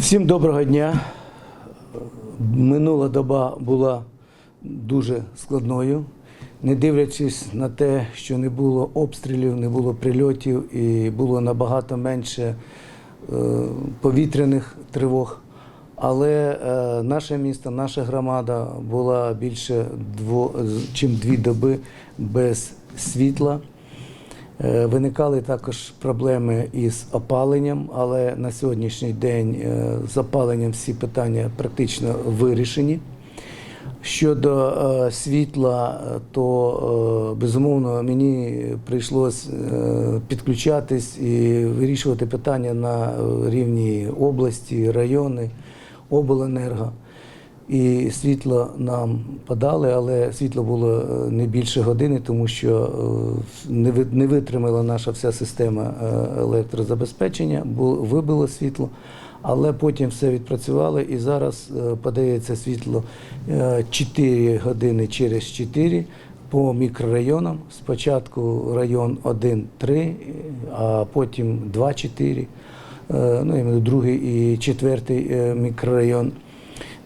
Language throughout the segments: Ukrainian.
Всім доброго дня. Минула доба була дуже складною, не дивлячись на те, що не було обстрілів, не було прильотів і було набагато менше е, повітряних тривог. Але е, наше місто, наша громада була більше дво, чим дві доби без світла. Е, Виникали також проблеми із опаленням, але на сьогоднішній день е, з опаленням всі питання практично вирішені. Щодо е, світла, то безумовно мені прийшлось е, підключатись і вирішувати питання на рівні області, райони, обленерго. І світло нам подали, але світло було е, не більше години, тому що е, не витримала наша вся система е, електрозабезпечення, вибило світло, але потім все відпрацювали і зараз подається світло е, 4 години через 4 по мікрорайонам. Спочатку район 1-3, а потім 2-4, е, ну, другий і четвертий мікрорайон.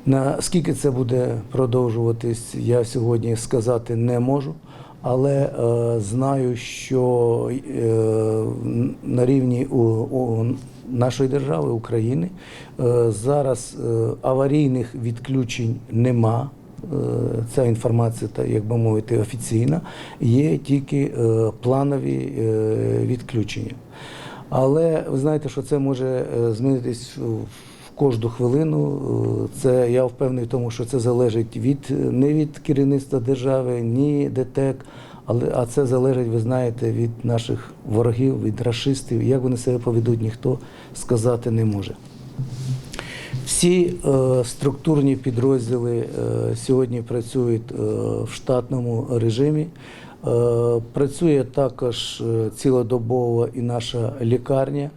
Наскільки це буде продовжуватись, я сьогодні сказати не можу, але е, знаю, що е, на рівні у, у нашої держави України е, зараз е, аварійних відключень нема. Е, Ця інформація, як би мовити, офіційна, є тільки е, планові е, відключення. Але ви знаєте, що це може змінитись в кожну хвилину. Е, Це я впевнений тому, що це залежить від не від керівництва держави, ні ДТЕК, але а це залежить, ви знаєте, від наших ворогів, від расистів. Як вони себе поведуть, ніхто сказати не може. Всі е, структурні підрозділи е, сьогодні працюють е, в штатному режимі. Е, працює також е, цілодобово і наша лікарня.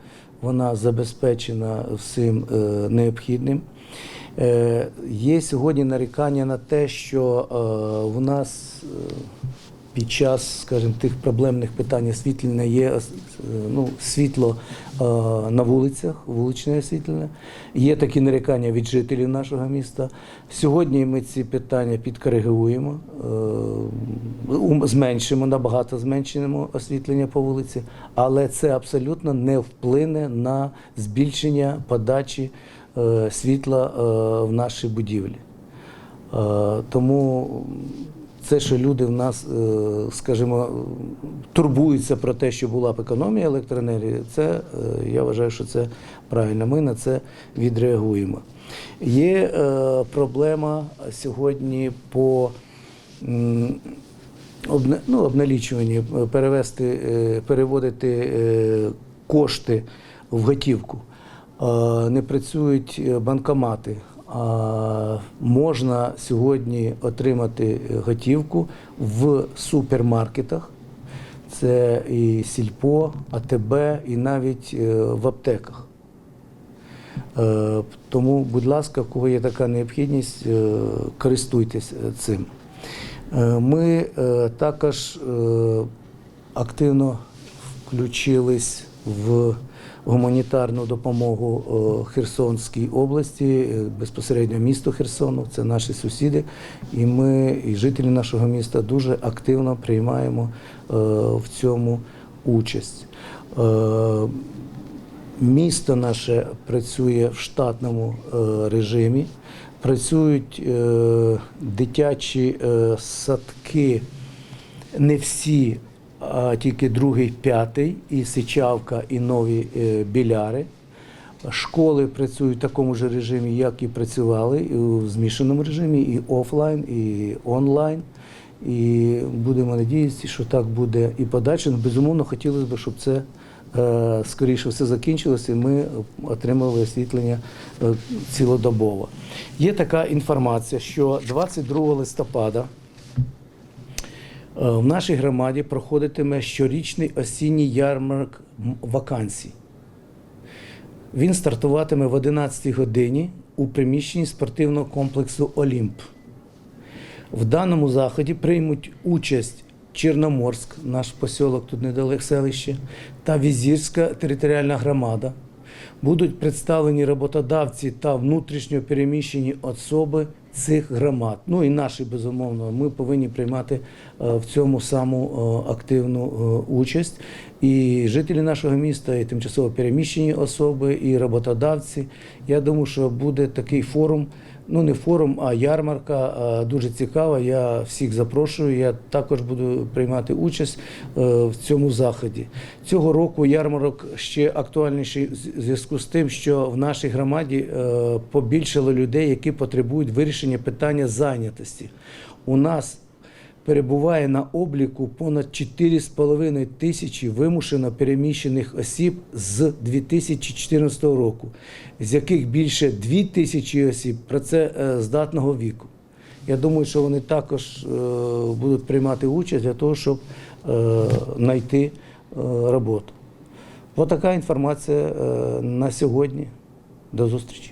Вона забезпечена всім е, необхідним. Е, є сьогодні нарікання на те, що е, в нас під час, скажімо, тих проблемних питань освітлення є е, ну, світло е, на вулицях, вуличне освітлення. Є такі нарікання від жителів нашого міста. Сьогодні ми ці питання підкоригуємо, е, зменшимо, набагато зменшимо освітлення по вулиці, але це абсолютно не вплине на збільшення подачі світла в наші будівлі. Тому це, що люди в нас, е, скажімо, турбуються про те, що була б економія електроенергії, це е, я вважаю, що це правильно. Ми на це відреагуємо. Є е, проблема сьогодні по ну, обналічуванні, перевести, переводити кошти в готівку. Не працюють банкомати. Можна сьогодні отримати готівку в супермаркетах. Це і Сільпо, АТБ, і навіть е, в аптеках. Е, Тому, будь ласка, в кого є така необхідність, е, користуйтесь е, цим. Е, Ми е, також е, активно включились в гуманітарну допомогу е, Херсонській області, е, безпосередньо місто Херсону, це наші сусіди. І ми, і жителі нашого міста, дуже активно приймаємо е, в цьому участь. Місто наше працює в штатному режимі. Працюють дитячі садки, не всі, а тільки другий, п'ятий, і Сичавка, і нові е, біляри. Школи працюють в такому ж режимі, як і працювали, і в змішаному режимі, і офлайн, і онлайн. І будемо надіятися, що так буде і подальше. Ну, Безумовно, хотілося б, щоб це е, скоріше все закінчилося, і ми отримали освітлення е, цілодобово. Є така інформація, що 22 листопада в нашій громаді проходитиме щорічний осінній ярмарок вакансій. Він стартуватиме в 11 годині у приміщенні спортивного комплексу Олімп. В даному заході приймуть участь Чорноморськ, наш посілок тут недалеко селище, та Візірська територіальна громада. Будуть представлені роботодавці та внутрішньо переміщені особи цих громад. Ну і наші, безумовно, ми повинні приймати е, в цьому саму е, активну е, участь. І жителі нашого міста, і тимчасово переміщені особи, і роботодавці. Я думаю, що буде такий форум. Ну, не форум, а ярмарка дуже цікава. Я всіх запрошую. Я також буду приймати участь е, в цьому заході. Цього року ярмарок ще актуальніший в зв'язку з тим, що в нашій громаді е, побільшало людей, які потребують вирішення питання зайнятості. У нас перебуває на обліку понад 4,5 тисячі вимушено переміщених осіб з 2014 року, з яких більше 2 тисячі осіб працездатного віку. Я думаю, що вони також е, будуть приймати участь для того, щоб е, знайти е, роботу. Ось така інформація е, на сьогодні. До зустрічі.